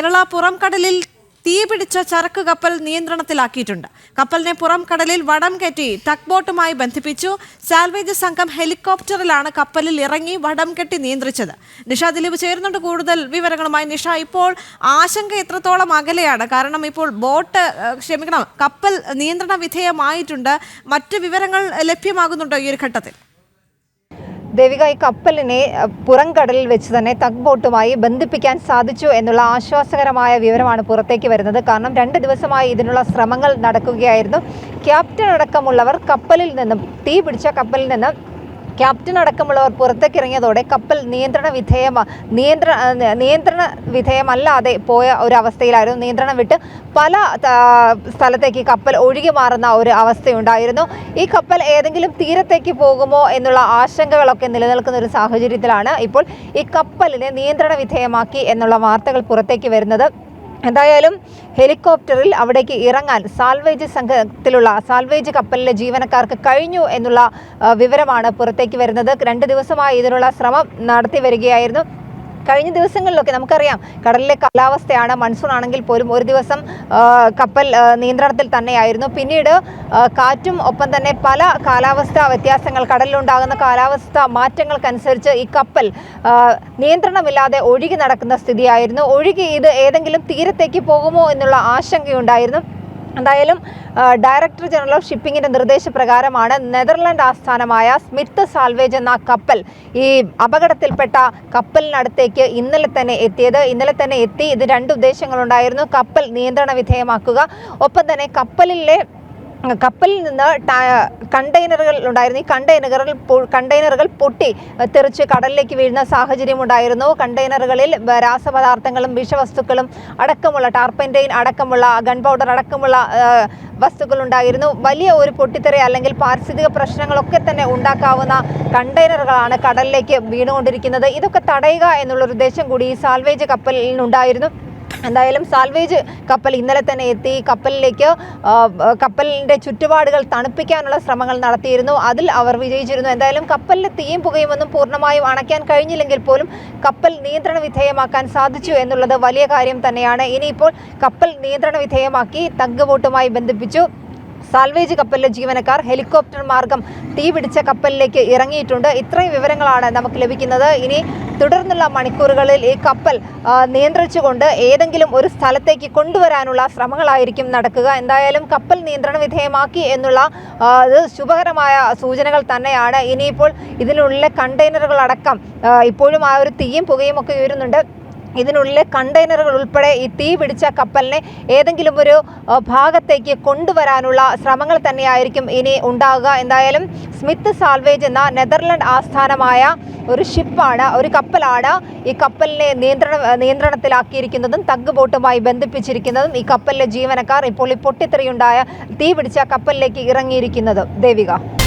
കേരള പുറം കടലിൽ തീപിടിച്ച ചരക്ക് കപ്പൽ നിയന്ത്രണത്തിലാക്കിയിട്ടുണ്ട്. കപ്പലിനെ പുറം കടലിൽ വടം കെട്ടി ടഗ് ബോട്ടുമായി ബന്ധിപ്പിച്ചു. സാൽവേജ് സംഘം ഹെലികോപ്റ്ററിലാണ് കപ്പലിൽ ഇറങ്ങി വടം കെട്ടി നിയന്ത്രിച്ചത്. നിഷ ദിലീപ് ചേരുന്നുണ്ട് കൂടുതൽ വിവരങ്ങളുമായി. നിഷ ഇപ്പോൾ ആശങ്ക എത്രത്തോളം അകലെയാണ്? കാരണം ഇപ്പോൾ ബോട്ട് ക്ഷമിക്കണം കപ്പൽ നിയന്ത്രണ വിധേയമായിട്ടുണ്ട്. മറ്റ് വിവരങ്ങൾ ലഭ്യമാകുന്നുണ്ടോ ഈ ഒരു ഘട്ടത്തിൽ? ദേവിക ഈ കപ്പലിനെ പുറംകടലിൽ വെച്ച് തന്നെ തഗ് ബോട്ടുമായി ബന്ധിപ്പിക്കാൻ സാധിച്ചു എന്നുള്ള ആശ്വാസകരമായ വിവരമാണ് പുറത്തേക്ക് വരുന്നത്. കാരണം രണ്ട് ദിവസമായി ഇതിനുള്ള ശ്രമങ്ങൾ നടക്കുകയായിരുന്നു. ക്യാപ്റ്റൻ അടക്കമുള്ളവർ കപ്പലിൽ നിന്നും തീ പിടിച്ച കപ്പലിൽ നിന്ന് ക്യാപ്റ്റൻ അടക്കമുള്ളവർ പുറത്തേക്ക് ഇറങ്ങിയതോടെ കപ്പൽ നിയന്ത്രണ വിധേയമ നിയന്ത്രണ നിയന്ത്രണ വിധേയമല്ലാതെ പോയ ഒരു അവസ്ഥയിലായിരുന്നു നിയന്ത്രണം വിട്ട് പല സ്ഥലത്തേക്ക് കപ്പൽ ഒഴുകി മാറുന്ന ഒരു അവസ്ഥയുണ്ടായിരുന്നു. ഈ കപ്പൽ ഏതെങ്കിലും തീരത്തേക്ക് പോകുമോ എന്നുള്ള ആശങ്കകളൊക്കെ നിലനിൽക്കുന്ന ഒരു സാഹചര്യത്തിലാണ് ഇപ്പോൾ ഈ കപ്പലിനെ നിയന്ത്രണ വിധേയമാക്കി എന്നുള്ള വാർത്തകൾ പുറത്തേക്ക് വരുന്നത്. എന്തായാലും ഹെലികോപ്റ്ററിൽ അവിടേക്ക് ഇറങ്ങാൻ സാൽവേജ് സംഘത്തിലുള്ള സാൽവേജ് കപ്പലിലെ ജീവനക്കാർക്ക് കഴിഞ്ഞു എന്നുള്ള വിവരമാണ് പുറത്തേക്ക് വരുന്നത്. രണ്ട് ദിവസമായി ഇതിനുള്ള ശ്രമം നടത്തി വരികയായിരുന്നു. കഴിഞ്ഞ ദിവസങ്ങളിലൊക്കെ നമുക്കറിയാം കടലിലെ കാലാവസ്ഥയാണ് മൺസൂൺ ആണെങ്കിൽ പോലും ഒരു ദിവസം കപ്പൽ നിയന്ത്രണത്തിൽ തന്നെയായിരുന്നു. പിന്നീട് കാറ്റും ഒപ്പം തന്നെ പല കാലാവസ്ഥാ വ്യത്യാസങ്ങൾ കടലിലുണ്ടാകുന്ന കാലാവസ്ഥ മാറ്റങ്ങൾക്കനുസരിച്ച് ഈ കപ്പൽ നിയന്ത്രണമില്ലാതെ ഒഴുകി നടക്കുന്ന സ്ഥിതിയായിരുന്നു. ഒഴുകി ഇത് ഏതെങ്കിലും തീരത്തേക്ക് പോകുമോ എന്നുള്ള ആശങ്കയുണ്ടായിരുന്നു. എന്തായാലും ഡയറക്ടർ ജനറൽ ഓഫ് ഷിപ്പിംഗിന്റെ നിർദ്ദേശപ്രകാരമാണ് നെതർലാൻഡ് ആസ്ഥാനമായ സ്മിത്ത് സാൽവേജ് എന്ന കപ്പൽ ഈ അപകടത്തിൽപ്പെട്ട കപ്പലിനടുത്തേക്ക് ഇന്നലെ തന്നെ എത്തിയത്. ഇന്നലെ തന്നെ എത്തി. ഇത് രണ്ട് ഉദ്ദേശങ്ങളുണ്ടായിരുന്നു. കപ്പൽ നിയന്ത്രണ വിധേയമാക്കുക. ഒപ്പം തന്നെ കപ്പലിലെ കപ്പലിൽ നിന്ന് കണ്ടെയ്നറുകൾ ഉണ്ടായിരുന്നു. ഈ കണ്ടെയ്നറുകൾ കണ്ടെയ്നറുകൾ പൊട്ടി തെറിച്ച് കടലിലേക്ക് വീഴുന്ന സാഹചര്യം ഉണ്ടായിരുന്നു. കണ്ടെയ്നറുകളിൽ രാസപദാർത്ഥങ്ങളും വിഷവസ്തുക്കളും അടക്കമുള്ള ടാർപ്പന്റൈൻ അടക്കമുള്ള ഗൺ പൗഡർ അടക്കമുള്ള വസ്തുക്കൾ ഉണ്ടായിരുന്നു. വലിയ ഒരു പൊട്ടിത്തെറി അല്ലെങ്കിൽ പാരിസ്ഥിതിക പ്രശ്നങ്ങളൊക്കെ തന്നെ ഉണ്ടാക്കാവുന്ന കണ്ടെയ്നറുകളാണ് കടലിലേക്ക് വീണുകൊണ്ടിരിക്കുന്നത്. ഇതൊക്കെ തടയുക എന്നുള്ളൊരു ഉദ്ദേശം കൂടി ഈ സാൽവേജ് കപ്പലിനുണ്ടായിരുന്നു എന്തായാലും സാൽവേജ് കപ്പൽ ഇന്നലെ തന്നെ എത്തി. കപ്പലിലേക്ക് കപ്പലിന്റെ ചുറ്റുപാടുകൾ തണുപ്പിക്കാനുള്ള ശ്രമങ്ങൾ നടത്തിയിരുന്നു. അതിൽ അവർ വിജയിച്ചിരുന്നു. എന്തായാലും കപ്പലിലെ തീയും പുകയും ഒന്നും പൂർണമായും അണയ്ക്കാൻ കഴിഞ്ഞില്ലെങ്കിൽ പോലും കപ്പൽ നിയന്ത്രണ വിധേയമാക്കാൻ സാധിച്ചു എന്നുള്ളത് വലിയ കാര്യം തന്നെയാണ്. ഇനിയിപ്പോൾ കപ്പൽ നിയന്ത്രണ വിധേയമാക്കി തഗ് ബോട്ടുമായി ബന്ധിപ്പിച്ചു. സാൽവേജ് കപ്പലിലെ ജീവനക്കാർ ഹെലികോപ്റ്റർ മാർഗം തീ പിടിച്ച കപ്പലിലേക്ക് ഇറങ്ങിയിട്ടുണ്ട്. ഇത്രയും വിവരങ്ങളാണ് നമുക്ക് ലഭിക്കുന്നത്. ഇനി തുടർന്നുള്ള മണിക്കൂറുകളിൽ ഈ കപ്പൽ നിയന്ത്രിച്ചുകൊണ്ട് ഏതെങ്കിലും ഒരു സ്ഥലത്തേക്ക് കൊണ്ടുവരാനുള്ള ശ്രമങ്ങളായിരിക്കും നടക്കുക. എന്തായാലും കപ്പൽ നിയന്ത്രണ വിധേയമാക്കി എന്നുള്ള ശുഭകരമായ സൂചനകൾ തന്നെയാണ്. ഇനിയിപ്പോൾ ഇതിനുള്ളിലെ കണ്ടെയ്നറുകളടക്കം ഇപ്പോഴും ആ ഒരു തീയും പുകയും ഒക്കെ ഉയരുന്നുണ്ട്. ഇതിനുള്ളിലെ കണ്ടെയ്നറുകൾ ഉൾപ്പെടെ ഈ തീ പിടിച്ച കപ്പലിനെ ഏതെങ്കിലും ഒരു ഭാഗത്തേക്ക് കൊണ്ടുവരാനുള്ള ശ്രമങ്ങൾ തന്നെയായിരിക്കും ഇനി ഉണ്ടാകുക എന്തായാലും സ്മിത്ത് സാൽവേജ് എന്ന നെതർലൻഡ് ആസ്ഥാനമായ ഒരു ഷിപ്പാണ് ഒരു കപ്പലാണ് ഈ കപ്പലിനെ നിയന്ത്രണ നിയന്ത്രണത്തിലാക്കിയിരിക്കുന്നതും തഗ് ബോട്ടുമായി ബന്ധിപ്പിച്ചിരിക്കുന്നതും ഈ കപ്പലിലെ ജീവനക്കാർ ഇപ്പോൾ ഈ പൊട്ടിത്തെറിയുണ്ടായ തീ പിടിച്ച കപ്പലിലേക്ക് ഇറങ്ങിയിരിക്കുന്നതും. ദേവിക.